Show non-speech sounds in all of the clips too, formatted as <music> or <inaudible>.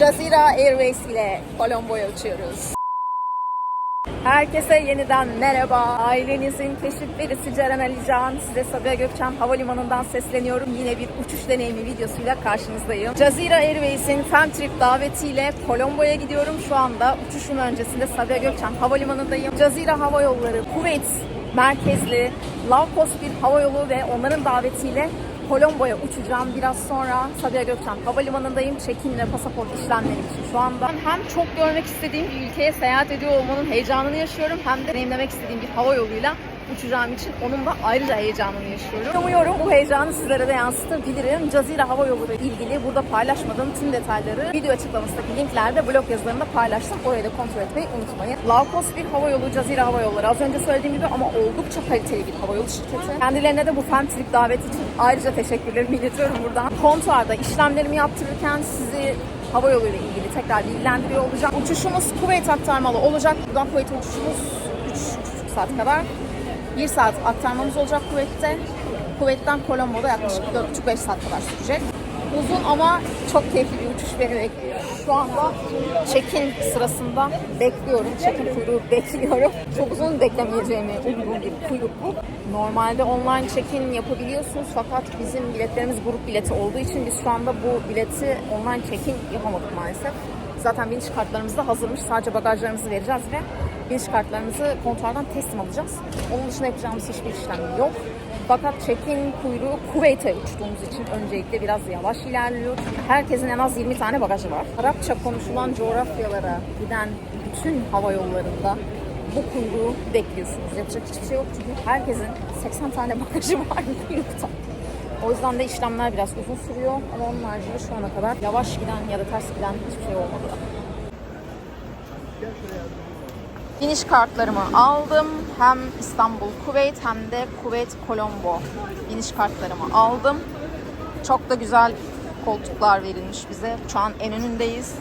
Jazeera Airways ile Colombo'ya uçuyoruz. Herkese yeniden merhaba. Ailenizin keşif verisi Ceren Alican. Size Sabiha Gökçen Havalimanı'ndan sesleniyorum. Yine bir uçuş deneyimi videosuyla karşınızdayım. Jazeera Airways'in Femtrip davetiyle Colombo'ya gidiyorum. Şu anda uçuşum öncesinde Sabiha Gökçen Havalimanı'ndayım. Jazeera Hava Yolları Kuveyt merkezli cost bir hava yolu ve onların davetiyle Colombo'ya uçacağım. Biraz sonra Sabiha Gökçen Havalimanı'ndayım. Çekim ve pasaport işlemleri için şu anda. Hem çok görmek istediğim bir ülkeye seyahat ediyor olmanın heyecanını yaşıyorum. Hem de deneyimlemek istediğim bir hava yoluyla uçacağım için onun da ayrıca heyecanını yaşıyorum. Umuyorum bu heyecanı sizlere de yansıtabilirim. Cazira Hava Yolu ile ilgili burada paylaşmadığım tüm detayları video açıklamasındaki linklerde blog yazılarında paylaştım. Orayı da kontrol etmeyi unutmayın. Low cost bir hava yolu Cazira Hava Yolları. Az önce söylediğim gibi ama oldukça kaliteli bir hava yolu şirketi. Kendilerine de bu fan trip daveti için ayrıca teşekkürlerimi iletiyorum buradan. Kontuarda işlemlerimi yaptırırken sizi hava yolu ile ilgili tekrar bilgilendiriyor olacağım. Uçuşumuz Kuveyt aktarmalı olacak. Buradan Kuveyt'e uçuşumuz 3,5 saat kadar. 1 saat aktarmamız olacak Kuveyt'te. Kuveyt'ten Colombo'da yaklaşık 4,5-5 saat kadar sürecek. Uzun ama çok keyifli bir uçuş beni bekliyor. Şu anda check-in sırasında bekliyorum. Check-in kuyruğu <laughs> bekliyorum. Çok uzun beklemeyeceğimi umduğum bir kuyruk bu. Normalde online check-in yapabiliyorsunuz fakat bizim biletlerimiz grup bileti olduğu için biz şu anda bu bileti online check-in yapamadık maalesef. Zaten biniş kartlarımız da hazırmış. Sadece bagajlarımızı vereceğiz ve biniş kartlarımızı kontuardan teslim alacağız. Onun dışında yapacağımız hiçbir işlem yok. Fakat check-in kuyruğu Kuveyt'e uçtuğumuz için öncelikle biraz yavaş ilerliyor. Herkesin en az 20 tane bagajı var. Arapça konuşulan coğrafyalara giden bütün hava yollarında bu kuyruğu bekliyorsunuz. Yapacak hiçbir şey yok çünkü herkesin 80 tane bagajı var kuyrukta. O yüzden de işlemler biraz uzun sürüyor ama onun haricinde şu ana kadar yavaş giden ya da ters giden hiçbir şey olmadı. Biniş kartlarımı aldım. Hem İstanbul Kuveyt hem de Kuveyt Colombo biniş kartlarımı aldım. Çok da güzel koltuklar verilmiş bize. Şu an en önündeyiz.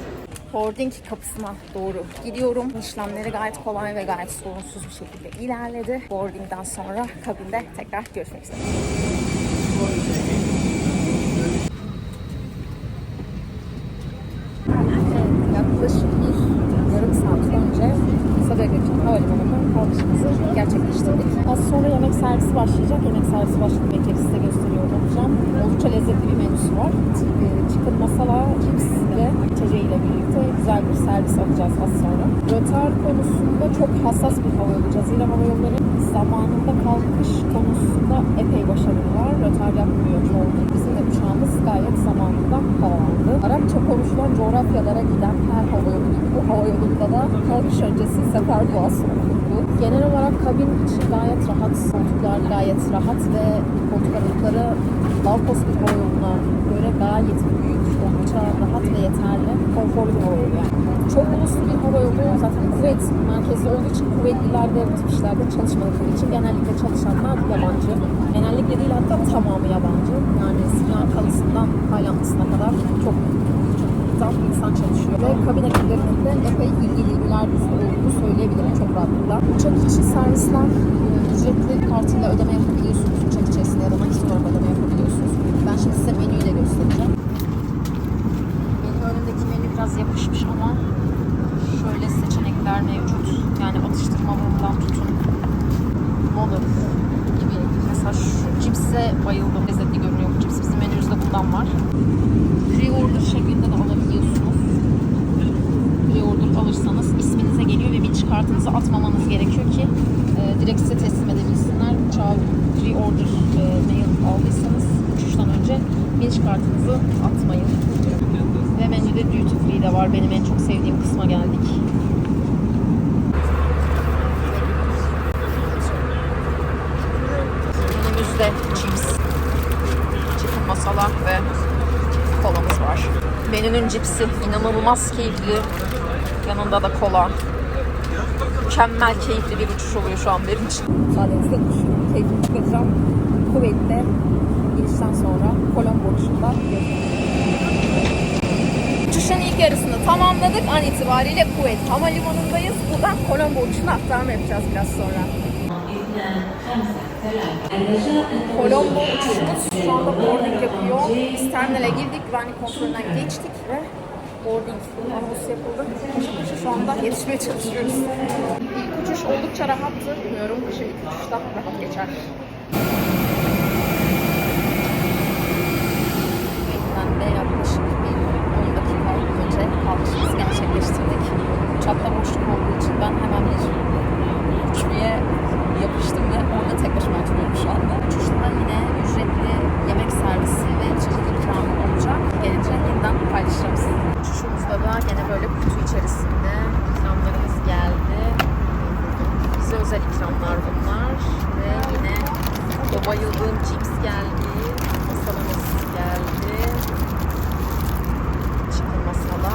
Boarding kapısına doğru gidiyorum. İşlemleri gayet kolay ve gayet sorunsuz bir şekilde ilerledi. Boarding'den sonra kabinde tekrar görüşmek üzere. Evet, yaklaşık bir yarım saat önce Sabiha Gökçen Havalimanı'ndan kalkışımızı gerçekleştirdik. Az sonra yemek servisi başlayacak. Yemek servisi başlayıp bekleyip size gösteriyor olacağım. Oldukça lezzetli bir menüsü var. Ee, Chicken masala, cips ve birlikte güzel bir servis alacağız az sonra. Rötar konusunda çok hassas bir hava yolu. Cazira Hava Yolları zamanında kalkış konusunda epey başarılılar. Rötar yapmıyor çoğunluk. Bizim de uçağımız gayet zamanında havalandı. Arapça konuşulan coğrafyalara giden her hava yolu bu hava yolunda da kalkış öncesi sefer duası okundu. Genel olarak kabin içi gayet rahat, koltuklar gayet rahat ve koltuk aralıkları cost bir hava yoluna göre gayet büyük, oldukça rahat ve yeterli, konforlu bir hava yolu yani. Çok uluslu bir hava yolu zaten Kuveyt merkezi olduğu için Kuveytliler de bu tip işlerde çalışmadıkları için genellikle çalışanlar yabancı. Genellikle değil hatta tamamı yabancı. Yani Sri Lankalısından Taylandlısına kadar çok çok insan çalışıyor. Ve kabin ekiplerinin de epey ilgili yüzlü olduğunu söyleyebilirim çok rahatlıkla. Uçak içi servisler ücretli kartıyla ödeme yapabiliyorsunuz. Uçak içerisinde ya da nakit olarak ödeme yapabiliyorsunuz. Ben şimdi size menüyü de göstereceğim. Benim önümdeki menü biraz yapışmış ama şöyle seçenekler mevcut. Yani atıştırmalarından tutun. Noodle gibi. Mesela şu cipse bayıldım. Lezzetli görünüyor bu cips. Bizim menümüzde bundan var. Pre-order şeklinde de alabiliyorsunuz. Pre-order alırsanız isminize geliyor ve biniş kartınızı atmamanız gerekiyor ki e, direkt size teslim edebilsinler. Uçağı pre-order e, mail aldıysanız uçuştan önce biniş kartınızı atmayın. Ve menüde duty free de var. Benim en çok sevdiğim kısma geldik. Önümüzde cips, chicken masala ve kolamız var. Menünün cipsi inanılmaz keyifli. Yanında da kola. Mükemmel keyifli bir uçuş oluyor şu an benim için. Müsaadenizle keyfini çıkaracağım. Kuveyt'te girişten sonra Kolombo uçuşunda Uçuşun ilk yarısını tamamladık. An itibariyle Kuveyt Havalimanı'ndayız. Buradan Kolombo uçuşuna aktarma yapacağız biraz sonra. Kolombo uçuşumuz şu anda boarding yapıyor. Biz terminale girdik, güvenlik kontrolünden geçtik ve boarding anonsu yapıldı. Koşu şu anda yetişmeye çalışıyoruz. İlk uçuş oldukça rahattı. Umuyorum kışa ilk uçuşta rahat geçer. Ben de yaklaşık bir 10 dakika önce kalkışımızı gerçekleştirdik. Uçakta boşluk olduğu için ben hemen bir uçmaya yapıştım ve orada tek başıma oturuyorum şu anda. Uçuşta yine ücretli yemek servisi ve içecek ikramı olacak. Gelince yeniden paylaşacağım sizinle. Uçuşumuzda da gene böyle kutu içerisinde ikramlarımız geldi. Bize özel ikramlar bunlar ve yine o bayıldığım cips geldi. Masalımız geldi. Chicken masala.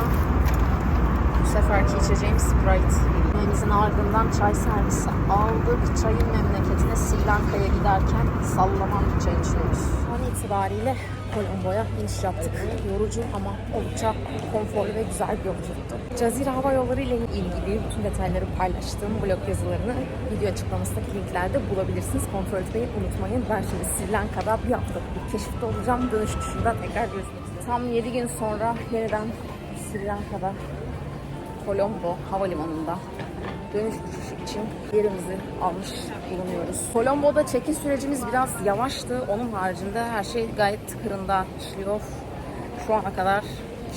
Bu seferki içeceğim Sprite. Yemeğimizin ardından çay servisi aldık. Çayın memleketine Sri Lanka'ya giderken sallaman bir çay içiyoruz. An itibariyle Colombo'ya iniş yaptık. Yorucu ama oldukça konforlu ve güzel bir yolculuktu. Cazire Hava Yolları ile ilgili bütün detayları paylaştığım blog yazılarını video açıklamasındaki linklerde bulabilirsiniz. Kontrol etmeyi unutmayın. Ben şimdi Sri Lanka'da bir haftalık bir keşifte olacağım. Dönüş dışında tekrar görüşmek. Tam 7 gün sonra yeniden Sri Lanka'da Colombo Havalimanı'nda dönüş için yerimizi almış bulunuyoruz. Colombo'da çekim sürecimiz biraz yavaştı. Onun haricinde her şey gayet tıkırında işliyor. Şu ana kadar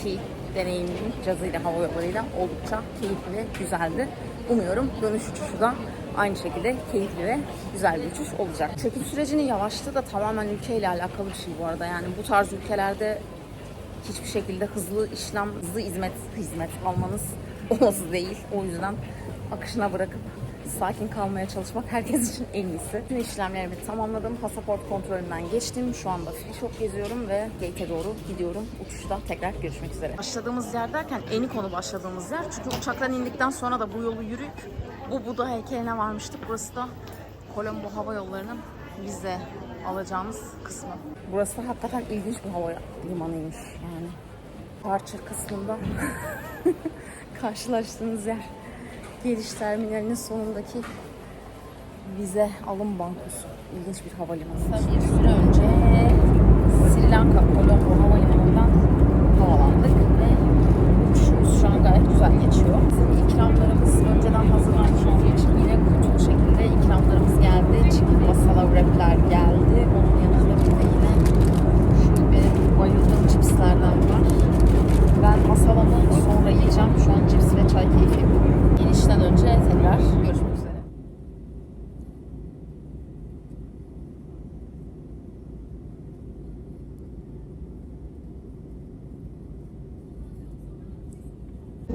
ki deneyimim Cazire Hava Yolları'yla oldukça keyifli güzeldi. Umuyorum dönüş uçuşu da aynı şekilde keyifli ve güzel bir uçuş olacak. Çekim sürecinin yavaşlığı da tamamen ülkeyle alakalı bir şey bu arada. Yani bu tarz ülkelerde hiçbir şekilde hızlı işlem, hızlı hizmet hizmet almanız <laughs> olası değil. O yüzden akışına bırakıp sakin kalmaya çalışmak herkes için en iyisi. Tüm işlemlerimi tamamladım. Pasaport kontrolünden geçtim. Şu anda shop geziyorum ve gate'e doğru gidiyorum. Uçuşta tekrar görüşmek üzere. Başladığımız yer derken en konu başladığımız yer. Çünkü uçaktan indikten sonra da bu yolu yürüyüp bu Buda heykeline varmıştık. Burası da Colombo Hava Yolları'nın vize alacağımız kısmı. Burası da hakikaten ilginç bir hava limanıymış yani. Parça kısmında <laughs> karşılaştığınız yer geliş terminalinin sonundaki vize alım bankosu. İlginç bir havalimanı. Bir süre önce Sri Lanka Colombo Havalimanı'ndan havalandık ve uçuşumuz şu an gayet güzel geçiyor. Bizim ikramlarımız önceden hazırlanmış olduğu için yine kutulu şekilde ikramlarımız geldi. Chicken masala wrapler geldi. Onun yanında bir de yine şu benim bayıldığım cipslerden var. Ben masalamı sonra yiyeceğim. Şu an cips ve çay keyfi yapıyorum. İnişten önce tekrar görüşmek üzere.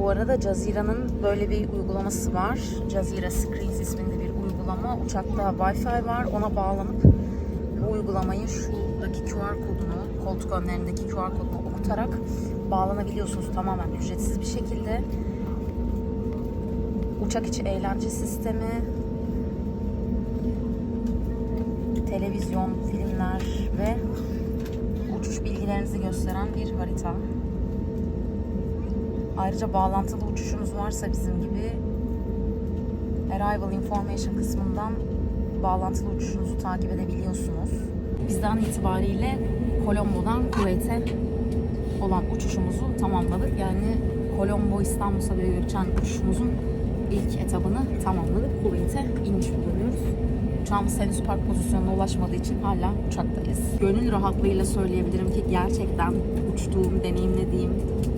Bu arada Jazira'nın böyle bir uygulaması var. Jazira Screens isminde bir uygulama. Uçakta Wi-Fi var. Ona bağlanıp bu uygulamayı şuradaki QR kodunu, koltuk önlerindeki QR kodunu okutarak bağlanabiliyorsunuz tamamen ücretsiz bir şekilde. Uçak içi eğlence sistemi, televizyon, filmler ve uçuş bilgilerinizi gösteren bir harita. Ayrıca bağlantılı uçuşunuz varsa bizim gibi Arrival Information kısmından bağlantılı uçuşunuzu takip edebiliyorsunuz. Bizden itibariyle Colombo'dan Kuveyt'e olan uçuşumuzu tamamladık. Yani Colombo İstanbul Sabiha Gökçen uçuşumuzun ilk etabını tamamladık. Kuveyt'e iniş bulunuyoruz. Uçağımız henüz park pozisyonuna ulaşmadığı için hala uçaktayız. Gönül rahatlığıyla söyleyebilirim ki gerçekten uçtuğum, deneyimlediğim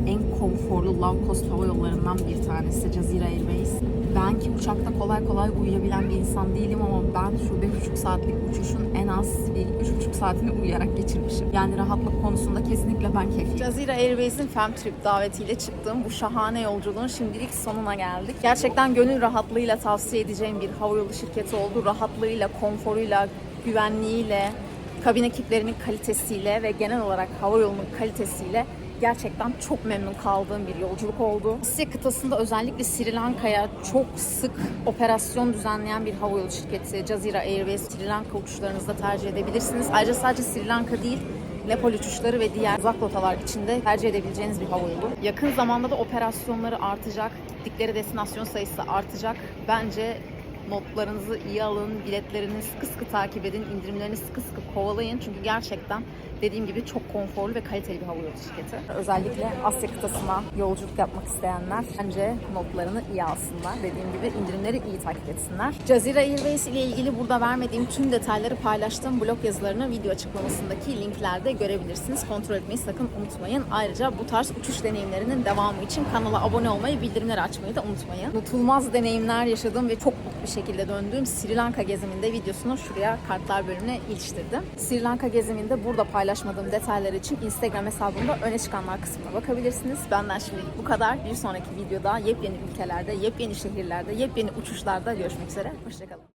en konforlu low cost hava yollarından bir tanesi Jazira Airways. Ben ki uçakta kolay kolay uyuyabilen bir insan değilim ama ben şu 5,5 saatlik uçuşun en az bir 3,5 saatini uyuyarak geçirmişim. Yani rahatlık konusunda kesinlikle ben keyifliyim. Jazira Airways'in Femtrip davetiyle çıktığım bu şahane yolculuğun şimdilik sonuna geldik. Gerçekten gönül rahatlığıyla tavsiye edeceğim bir havayolu şirketi oldu. Rahatlığıyla, konforuyla, güvenliğiyle, kabin ekiplerinin kalitesiyle ve genel olarak hava yolunun kalitesiyle gerçekten çok memnun kaldığım bir yolculuk oldu. Asya kıtasında özellikle Sri Lanka'ya çok sık operasyon düzenleyen bir havayolu şirketi Jazira Airways Sri Lanka uçuşlarınızda tercih edebilirsiniz. Ayrıca sadece Sri Lanka değil Nepal uçuşları ve diğer uzak rotalar içinde tercih edebileceğiniz bir havayolu. Yakın zamanda da operasyonları artacak, gittikleri destinasyon sayısı artacak. Bence Notlarınızı iyi alın, biletlerini sıkı sıkı takip edin, indirimlerini sıkı sıkı kovalayın. Çünkü gerçekten dediğim gibi çok konforlu ve kaliteli bir havayolu şirketi. Özellikle Asya kıtasına yolculuk yapmak isteyenler bence notlarını iyi alsınlar. Dediğim gibi indirimleri iyi takip etsinler. Cazira Airways ile ilgili burada vermediğim tüm detayları paylaştığım blog yazılarını video açıklamasındaki linklerde görebilirsiniz. Kontrol etmeyi sakın unutmayın. Ayrıca bu tarz uçuş deneyimlerinin devamı için kanala abone olmayı, bildirimleri açmayı da unutmayın. Unutulmaz deneyimler yaşadığım ve çok mutlu şekilde döndüğüm Sri Lanka geziminde videosunu şuraya kartlar bölümüne iliştirdim. Sri Lanka geziminde burada paylaşmadığım detaylar için Instagram hesabımda öne çıkanlar kısmına bakabilirsiniz. Benden şimdilik bu kadar. Bir sonraki videoda yepyeni ülkelerde, yepyeni şehirlerde, yepyeni uçuşlarda görüşmek üzere. Hoşçakalın.